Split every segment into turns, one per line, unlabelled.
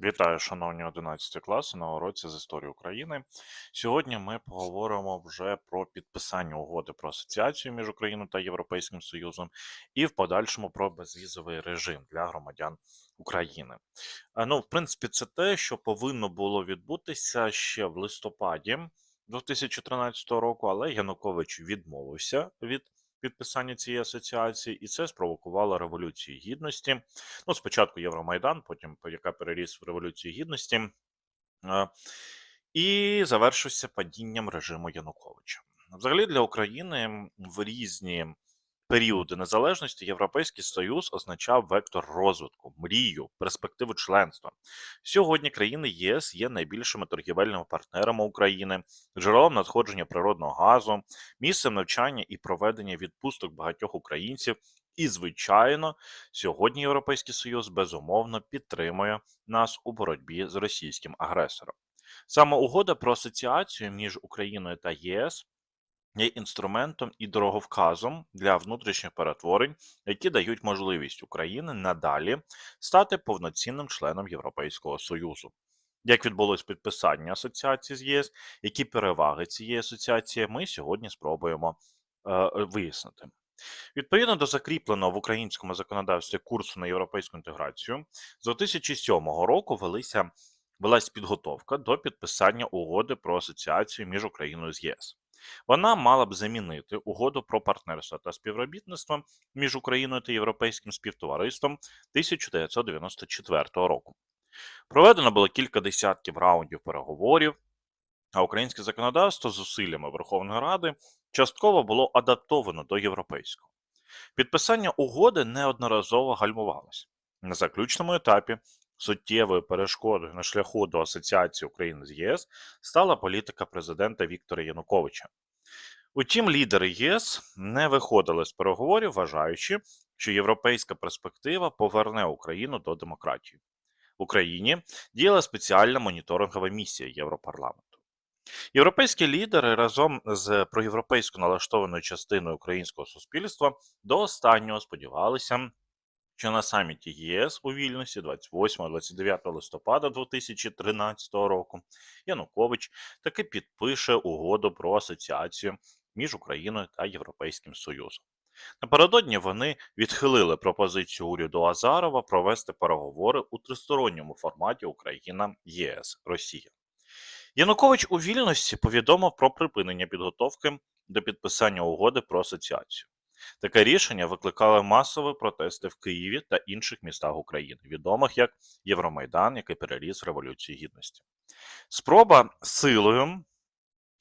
Вітаю, шановні 11 класи на уроці з історії України. Сьогодні ми поговоримо вже про підписання угоди про асоціацію між Україною та Європейським Союзом і в подальшому про безвізовий режим для громадян України. Е, Ну, в принципі, це те, що повинно було відбутися ще в листопаді 2013 року, але Янукович відмовився від підписання цієї асоціації, і це спровокувало революцію гідності. Ну, спочатку Євромайдан, потім яка переріс в Революцію Гідності, і завершився падінням режиму Януковича. Взагалі для України в різні періоди незалежності Європейський Союз означав вектор розвитку, мрію, перспективу членства. Сьогодні країни ЄС є найбільшими торгівельними партнерами України, джерелом надходження природного газу, місцем навчання і проведення відпусток багатьох українців. І, звичайно, сьогодні Європейський Союз безумовно підтримує нас у боротьбі з російським агресором. Саме угода про асоціацію між Україною та ЄС є інструментом і дороговказом для внутрішніх перетворень, які дають можливість Україні надалі стати повноцінним членом Європейського Союзу. Як відбулось підписання асоціації з ЄС, які переваги цієї асоціації ми сьогодні спробуємо е, вияснити. Відповідно до закріпленого в українському законодавстві курсу на європейську інтеграцію, з 2007 року велися велась підготовка до підписання угоди про асоціацію між Україною з ЄС. Вона мала б замінити угоду про партнерство та співробітництво між Україною та Європейським співтовариством 1994 року. Проведено було кілька десятків раундів переговорів, а українське законодавство зусиллями Верховної Ради частково було адаптовано до європейського. Підписання угоди неодноразово гальмувалося. На заключному етапі суттєвою перешкодою на шляху до асоціації України з ЄС стала політика президента Віктора Януковича. Утім, лідери єС не виходили з переговорів, вважаючи, що європейська перспектива поверне Україну до демократії. В Україні діяла спеціальна моніторингова місія Європарламенту. Європейські лідери разом з проєвропейсько налаштованою частиною українського суспільства до останнього сподівалися, що на саміті ЄС у Вільнюсі 28-29 листопада 2013 року Янукович таки підпише угоду про асоціацію між Україною та Європейським Союзом. Напередодні вони відхилили пропозицію уряду Азарова провести переговори у тристоронньому форматі Україна, ЄС, Росія. Янукович у вільності повідомив про припинення підготовки до підписання угоди про асоціацію. Таке рішення викликало масові протести в Києві та інших містах України, відомих як Євромайдан, який переріс в Революцію Гідності. Спроба силою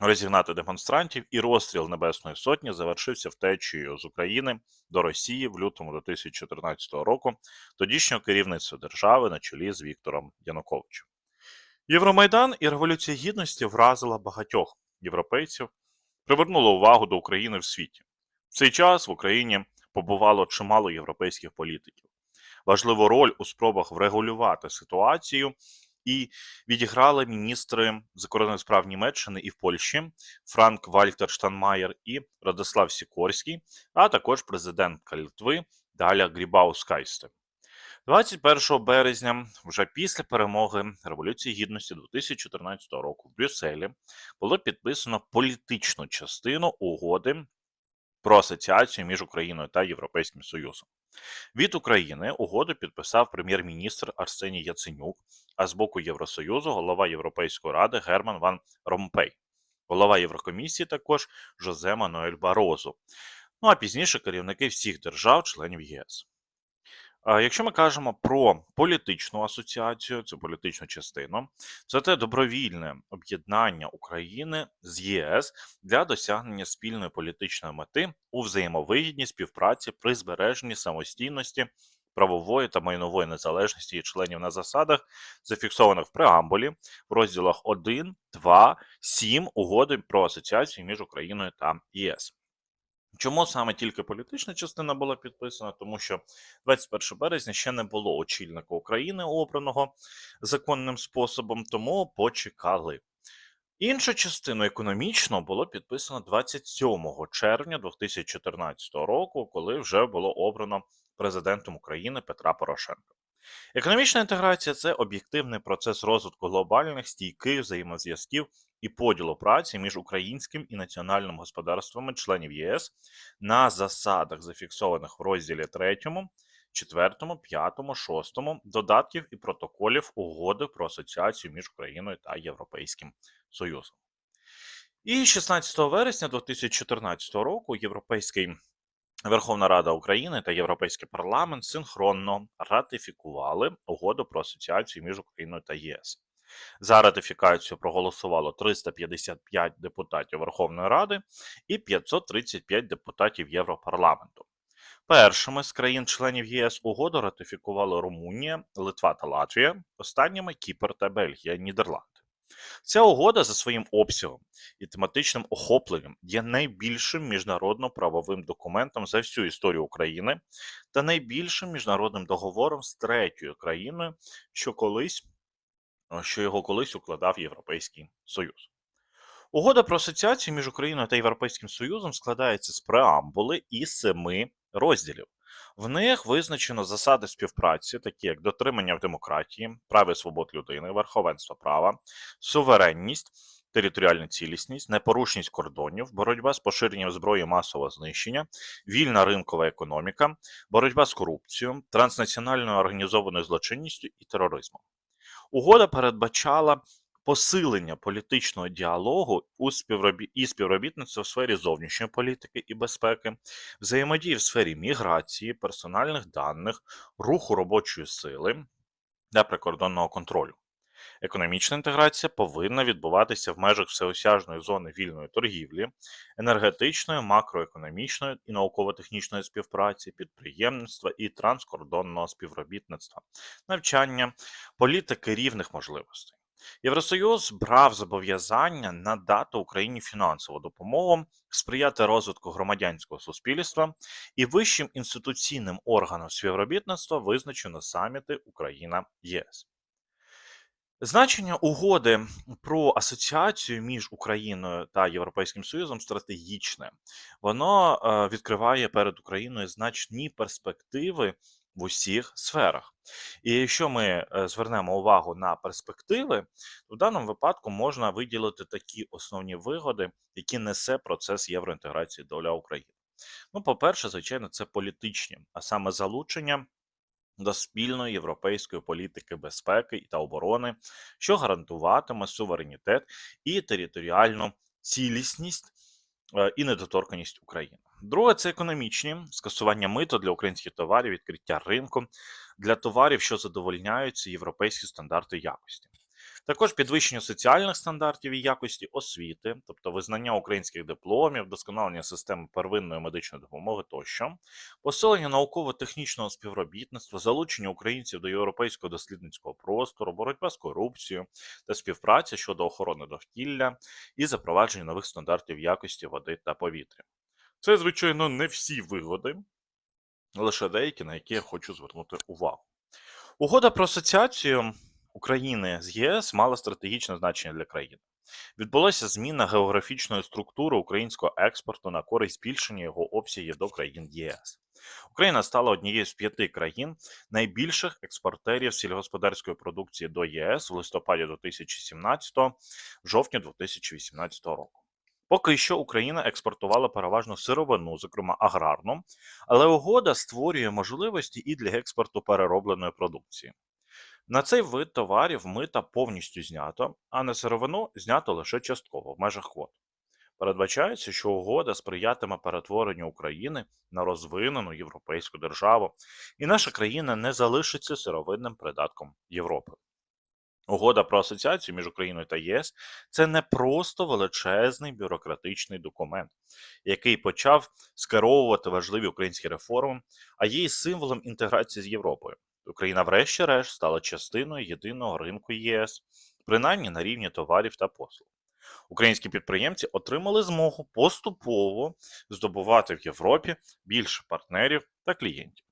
розігнати демонстрантів і розстріл Небесної Сотні завершився втечею з України до Росії в лютому 2014 року тодішнього керівництва держави на чолі з Віктором Януковичем. Євромайдан і Революція Гідності вразила багатьох європейців, привернула увагу до України в світі. В цей час в Україні побувало чимало європейських політиків. Важливу роль у спробах врегулювати ситуацію і відіграли міністри закордонних справ Німеччини і в Польщі Франк Вальтер Штанмаєр і Радислав Сікорський, а також президентка Литви Даля Грібаускайсте. 21 березня, вже після перемоги Революції Гідності 2014 року в Брюсселі було підписано політичну частину угоди про асоціацію між Україною та Європейським Союзом. Від України угоду підписав прем'єр-міністр Арсеній Яценюк, а з боку Євросоюзу голова Європейської ради Герман Ван Ромпей, голова Єврокомісії також Жозе Мануель Барозу. Ну а пізніше керівники всіх держав-членів ЄС. Якщо ми кажемо про політичну асоціацію, цю політичну частину, це те добровільне об'єднання України з ЄС для досягнення спільної політичної мети у взаємовигідній співпраці при збереженні самостійності, правової та майнової незалежності членів на засадах, зафіксованих в преамбулі в розділах 1, 2, 7 угоди про асоціацію між Україною та ЄС. Чому саме тільки політична частина була підписана? Тому що 21 березня ще не було очільника України, обраного законним способом, тому почекали. Іншу частину економічно було підписано 27 червня 2014 року, коли вже було обрано президентом України Петра Порошенка. Економічна інтеграція це об'єктивний процес розвитку глобальних стійких взаємозв'язків і поділу праці між українським і національним господарствами членів ЄС на засадах, зафіксованих в розділі 3, 4, 5, 6 додатків і протоколів угоди про асоціацію між Україною та Європейським Союзом. І 16 вересня 2014 року Європейський Верховна Рада України та Європейський парламент синхронно ратифікували угоду про асоціацію між Україною та ЄС. За ратифікацію проголосувало 355 депутатів Верховної Ради і 535 депутатів Європарламенту. Першими з країн-членів ЄС угоду ратифікували Румунія, Литва та Латвія, останніми Кіпр та Бельгія, Нідерланди. Ця угода за своїм обсягом і тематичним охопленням є найбільшим міжнародно-правовим документом за всю історію України та найбільшим міжнародним договором з третьою країною, що колись що його колись укладав Європейський Союз. Угода про асоціацію між Україною та Європейським Союзом складається з преамбули і семи розділів. В них визначено засади співпраці, такі як дотримання в демократії, прав і свобод людини, верховенство права, суверенність, територіальна цілісність, непорушність кордонів, боротьба з поширенням зброї масового знищення, вільна ринкова економіка, боротьба з корупцією, транснаціональною організованою злочинністю і тероризмом. Угода передбачала посилення політичного діалогу у співробі... і співробітництва в сфері зовнішньої політики і безпеки, взаємодії в сфері міграції, персональних даних, руху робочої сили та прикордонного контролю. Економічна інтеграція повинна відбуватися в межах всеосяжної зони вільної торгівлі, енергетичної, макроекономічної і науково-технічної співпраці, підприємництва і транскордонного співробітництва, навчання, політики рівних можливостей. Євросоюз брав зобов'язання надати Україні фінансову допомогу, сприяти розвитку громадянського суспільства і вищим інституційним органам співробітництва визначено саміти Україна ЄС. Значення угоди про асоціацію між Україною та Європейським Союзом стратегічне. Воно е, відкриває перед Україною значні перспективи в усіх сферах. І якщо ми е, звернемо увагу на перспективи, то в даному випадку можна виділити такі основні вигоди, які несе процес євроінтеграції для України. Ну, по-перше, звичайно, це політичні, а саме залучення до спільної європейської політики безпеки та оборони, що гарантуватиме суверенітет і територіальну цілісність і недоторканість України. Друге це економічні скасування мито для українських товарів, відкриття ринку для товарів, що задовольняються європейські стандарти якості. Також підвищення соціальних стандартів і якості освіти, тобто визнання українських дипломів, вдосконалення системи первинної медичної допомоги тощо, посилення науково-технічного співробітництва, залучення українців до європейського дослідницького простору, боротьба з корупцією та співпраця щодо охорони довкілля і запровадження нових стандартів якості води та повітря. Це, звичайно, не всі вигоди, лише деякі, на які я хочу звернути увагу. Угода про асоціацію України з ЄС мала стратегічне значення для країни. Відбулася зміна географічної структури українського експорту на користь збільшення його обсягів до країн ЄС. Україна стала однією з п'яти країн найбільших експортерів сільгосподарської продукції до ЄС в листопаді 2017 жовтні 2018 року. Поки що Україна експортувала переважно сировину, зокрема аграрну, але угода створює можливості і для експорту переробленої продукції. На цей вид товарів мита повністю знято, а на сировину знято лише частково в межах квот. Передбачається, що угода сприятиме перетворенню України на розвинену європейську державу, і наша країна не залишиться сировинним придатком Європи. Угода про асоціацію між Україною та ЄС це не просто величезний бюрократичний документ, який почав скеровувати важливі українські реформи, а є і символом інтеграції з Європою. Україна, врешті-решт, стала частиною єдиного ринку ЄС, принаймні на рівні товарів та послуг. Українські підприємці отримали змогу поступово здобувати в Європі більше партнерів та клієнтів.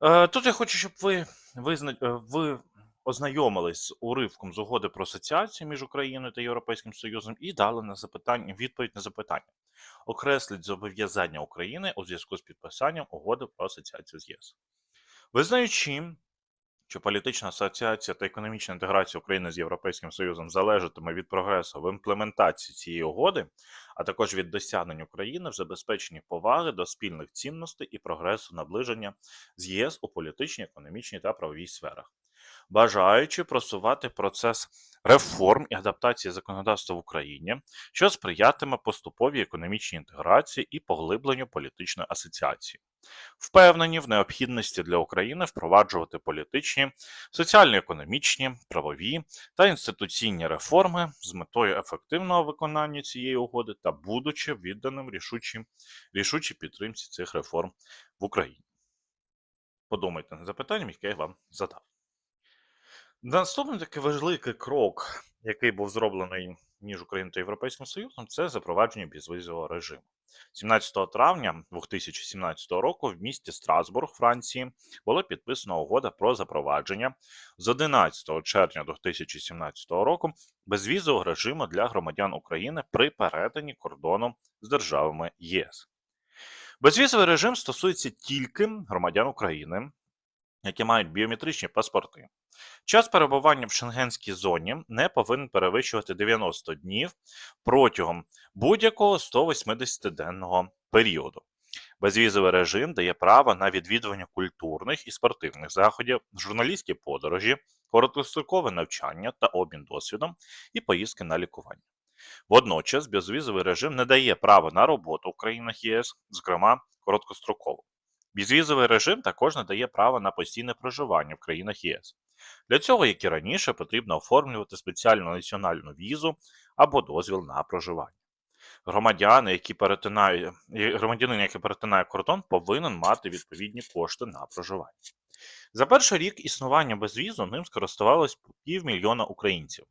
Е, тут я хочу, щоб ви визна... Е, ви ознайомились з уривком з угоди про асоціацію між Україною та Європейським Союзом і дали на запитання відповідь на запитання. Окреслить зобов'язання України у зв'язку з підписанням угоди про асоціацію з ЄС. Визнаючи, що політична асоціація та економічна інтеграція України з Європейським Союзом залежатиме від прогресу в імплементації цієї угоди, а також від досягнень України в забезпеченні поваги до спільних цінностей і прогресу наближення з ЄС у політичній, економічній та правовій сферах, бажаючи просувати процес реформ і адаптації законодавства в Україні, що сприятиме поступовій економічній інтеграції і поглибленню політичної асоціації. Впевнені в необхідності для України впроваджувати політичні, соціально-економічні, правові та інституційні реформи з метою ефективного виконання цієї угоди та будучи відданим рішучій, рішучій підтримці цих реформ в Україні. Подумайте над запитанням, яке я вам задав. Наступний такий важливий крок, який був зроблений між Україною та Європейським Союзом, це запровадження безвізового режиму. 17 травня 2017 року в місті Страсбург, Франції, було підписано угода про запровадження з 11 червня 2017 року безвізового режиму для громадян України при перетині кордону з державами ЄС. Безвізовий режим стосується тільки громадян України, які мають біометричні паспорти. Час перебування в шенгенській зоні не повинен перевищувати 90 днів протягом будь-якого 180-денного періоду. Безвізовий режим дає право на відвідування культурних і спортивних заходів, журналістські подорожі, короткострокове навчання та обмін досвідом і поїздки на лікування. Водночас безвізовий режим не дає права на роботу в країнах ЄС, зокрема короткостроково. Безвізовий режим також надає право на постійне проживання в країнах ЄС. Для цього, як і раніше, потрібно оформлювати спеціальну національну візу або дозвіл на проживання. Громадяни, які перетинають, громадянин, який перетинає кордон, повинен мати відповідні кошти на проживання. За перший рік існування безвізу ним скористувалось півмільйона українців.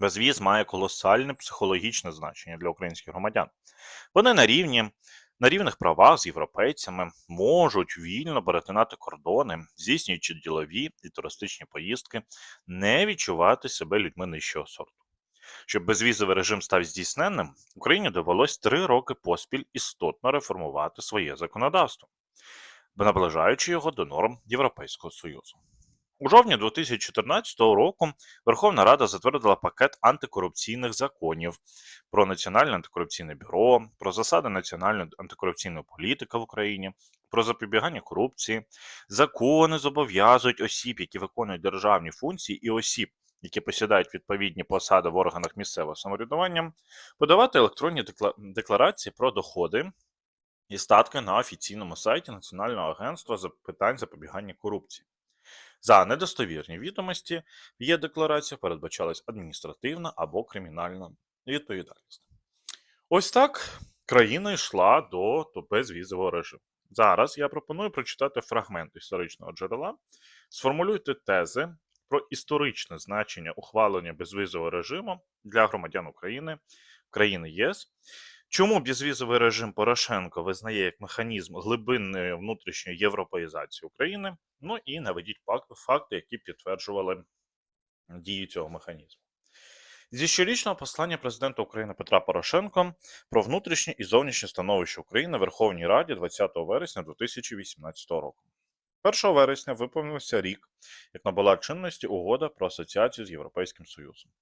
Безвіз має колосальне психологічне значення для українських громадян. Вони на рівні на рівних правах з європейцями можуть вільно перетинати кордони, здійснюючи ділові і туристичні поїздки, не відчувати себе людьми нижчого сорту. Щоб безвізовий режим став здійсненним, Україні довелось три роки поспіль істотно реформувати своє законодавство, наближаючи його до норм Європейського Союзу. У жовтні 2014 року Верховна Рада затвердила пакет антикорупційних законів про Національне антикорупційне бюро, про засади національної антикорупційної політики в Україні, про запобігання корупції. Закони зобов'язують осіб, які виконують державні функції, і осіб, які посідають відповідні посади в органах місцевого самоврядування, подавати електронні декларації про доходи і статки на офіційному сайті Національного агентства з питань запобігання корупції. За недостовірні відомості в є декларації передбачалась адміністративна або кримінальна відповідальність. Ось так країна йшла до, до безвізового режиму. Зараз я пропоную прочитати фрагмент історичного джерела, сформулюйте тези про історичне значення ухвалення безвізового режиму для громадян України, країни ЄС Чому безвізовий режим Порошенко визнає як механізм глибинної внутрішньої європеїзації України? Ну і наведіть факти, які підтверджували дію цього механізму. Зі щорічного послання президента України Петра Порошенка про внутрішнє і зовнішнє становище України в Верховній Раді 20 вересня 2018 року. 1 вересня виповнився рік, як набула чинності угода про асоціацію з Європейським Союзом.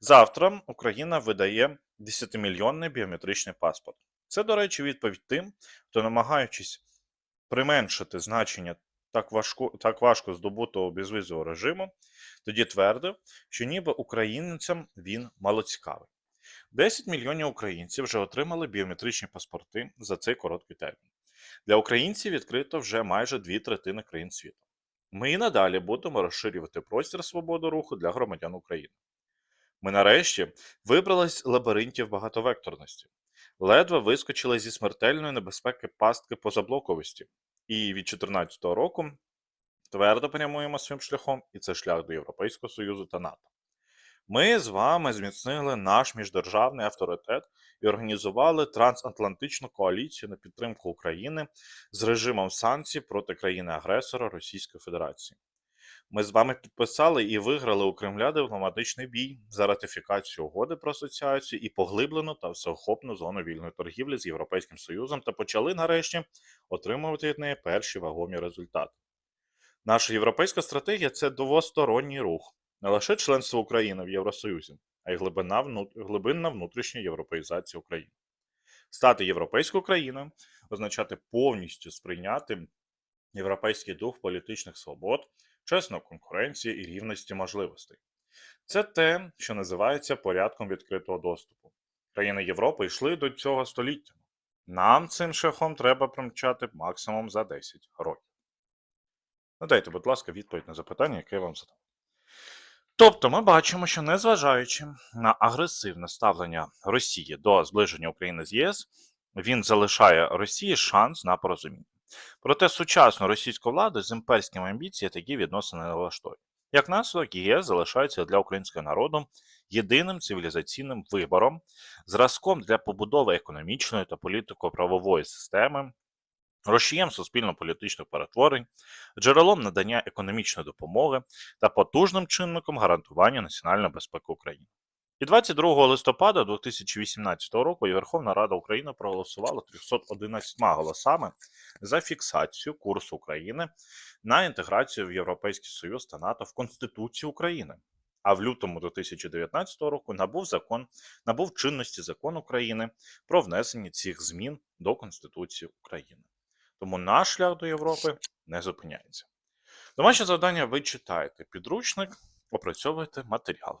Завтра Україна видає 10-мільйонний біометричний паспорт. Це, до речі, відповідь тим, хто, намагаючись применшити значення так важко так важко здобутого безвізового режиму, тоді твердив, що ніби українцям він малоцікавий. 10 мільйонів українців вже отримали біометричні паспорти за цей короткий термін. Для українців відкрито вже майже дві третини країн світу. Ми і надалі будемо розширювати простір свободи руху для громадян України. Ми нарешті вибрались з лабіринтів багатовекторності, ледве вискочили зі смертельної небезпеки пастки позаблоковості, і від 2014 року твердо прямуємо своїм шляхом, і це шлях до Європейського Союзу та НАТО. Ми з вами зміцнили наш міждержавний авторитет і організували трансатлантичну коаліцію на підтримку України з режимом санкцій проти країни-агресора Російської Федерації. Ми з вами підписали і виграли у Кремля дипломатичний бій за ратифікацію угоди про асоціацію і поглиблену та всеохопну зону вільної торгівлі з Європейським Союзом та почали нарешті отримувати від неї перші вагомі результати. Наша європейська стратегія це двосторонній рух, не лише членство України в Євросоюзі, а й глибина глибинна внутрішня європеїзація України. Стати європейською країною означати повністю сприйняти європейський дух політичних свобод, чесної конкуренції і рівності можливостей. Це те, що називається порядком відкритого доступу. Країни Європи йшли до цього століттями. Нам цим шляхом треба промчати максимум за 10 років. Надайте, будь ласка, відповідь на запитання, яке я вам задав. Тобто ми бачимо, що незважаючи на агресивне ставлення Росії до зближення України з ЄС, він залишає Росії шанс на порозуміння. Проте сучасну російську владу з імперськими амбіціями такі відносини не. Як наслідок, ЄС залишається для українського народу єдиним цивілізаційним вибором, зразком для побудови економічної та політико-правової системи, розчієм суспільно-політичних перетворень, джерелом надання економічної допомоги та потужним чинником гарантування національної безпеки України. І 22 листопада 2018 року Верховна Рада України проголосувала 311 голосами за фіксацію курсу України на інтеграцію в Європейський Союз та НАТО в Конституції України. А в лютому 2019 року набув закон набув чинності закон України про внесення цих змін до Конституції України. Тому наш шлях до Європи не зупиняється. Домашнє завдання ви читаєте підручник, опрацьовуєте матеріал.